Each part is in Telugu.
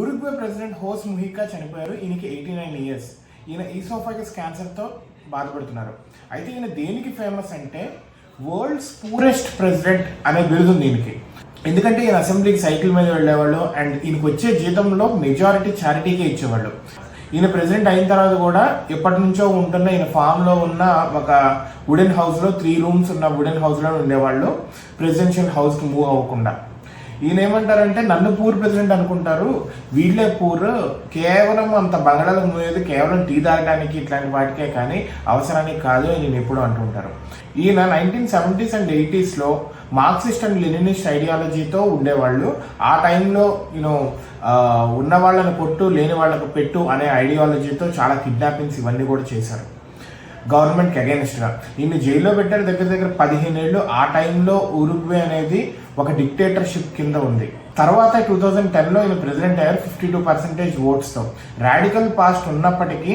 ఉరుగ్వే ప్రెసిడెంట్ హోస్ ముహికా చనిపోయారు. ఈయనకి ఎయిటీ నైన్ ఇయర్స్ ఈయన ఈసోఫాగస్ క్యాన్సర్తో బాధపడుతున్నారు. అయితే ఈయన దేనికి ఫేమస్ అంటే వరల్డ్స్ పూరెస్ట్ ప్రెసిడెంట్ అనే బిరుదు దీనికి ఎందుకంటే ఈయన అసెంబ్లీకి సైకిల్ మీద వెళ్ళేవాళ్ళు అండ్ ఈయనకు వచ్చే జీతంలో మెజారిటీ చారిటీకే ఇచ్చేవాళ్ళు. ఈయన ప్రెసిడెంట్ అయిన తర్వాత కూడా ఎప్పటి నుంచో ఉంటున్న ఈయన ఫామ్లో ఉన్న ఒక వుడెన్ హౌస్లో త్రీ రూమ్స్ ఉన్న వుడెన్ హౌస్లో ఉండేవాళ్ళు. ప్రెసిడెన్షియల్ హౌస్కి మూవ్ అవ్వకుండా. ఈయన ఏమంటారంటే నన్ను పూర్ ప్రెసిడెంట్ అనుకుంటారు. వీళ్ళే పూర్. కేవలం అంత బంగళాలు మూవేది కేవలం టీ తాగడానికి ఇట్లాంటి వాటికే కానీ అవసరానికి కాదు అని నేను ఎప్పుడు అంటుంటారు ఈయన నైన్టీన్ సెవెంటీస్ అండ్ ఎయిటీస్లో మార్క్సిస్ట్ అండ్ లెనినిస్ట్ ఐడియాలజీతో ఉండేవాళ్ళు. ఆ టైంలో యూనో ఉన్న వాళ్ళని కొట్టు లేని వాళ్ళకు పెట్టు అనే ఐడియాలజీతో చాలా కిడ్నాపింగ్స్ ఇవన్నీ కూడా చేశారు. గవర్నమెంట్కి అగేన్స్ట్గా. ఈయన జైల్లో పెట్టారు. దగ్గర దగ్గర పదిహేను ఏళ్ళు ఆ టైంలో ఉరుగ్వే అనేది ఒక డిక్టేటర్షిప్ కింద ఉంది. తర్వాత టూ థౌజండ్ టెన్లో ఈయన ప్రెసిడెంట్ అయ్యారు ఫిఫ్టీ టూ పర్సెంటేజ్ ఓట్స్తో రాడికల్ పాస్ట్ ఉన్నప్పటికీ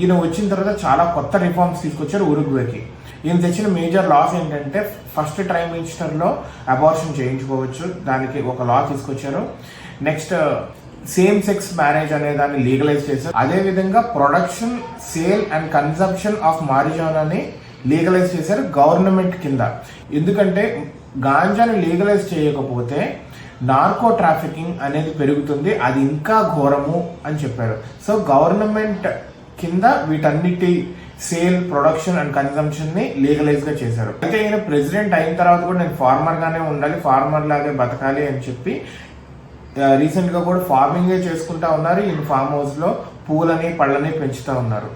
ఈయన వచ్చిన తర్వాత చాలా కొత్త రిఫార్మ్స్ తీసుకొచ్చారు ఉరుగ్వేకి. ఈయన తెచ్చిన మేజర్ లాస్ ఏంటంటే ఫస్ట్ ట్రైమిస్టర్లో అబార్షన్ చేయించుకోవచ్చు దానికి ఒక లా తీసుకొచ్చారు. నెక్స్ట్ సేమ్ సెక్స్ మ్యారేజ్ అనే దాన్ని లీగలైజ్ చేశారు. అదే విధంగా production sale and consumption of మారిజానాని legalise చేశారు గవర్నమెంట్ కింద. ఎందుకంటే గాంజాని లీగలైజ్ చేయకపోతే నార్కో ట్రాఫికింగ్ అనేది పెరుగుతుంది. అది ఇంకా ఘోరము అని చెప్పారు. సో గవర్నమెంట్ కింద వీటన్నిటి సేల్ ప్రొడక్షన్ అండ్ కన్సంప్షన్ని లీగలైజ్గా చేశారు. అయితే ఈయన ప్రెసిడెంట్ అయిన తర్వాత కూడా నేను ఫార్మర్ గానే ఉండాలి ఫార్మర్ లాగే బతకాలి అని చెప్పి రీసెంట్గా కూడా ఫార్మింగ్ చేసుకుంటా ఉన్నారు. ఈయన ఫామ్ హౌస్లో పూలని పళ్ళని పెంచుతా ఉన్నారు.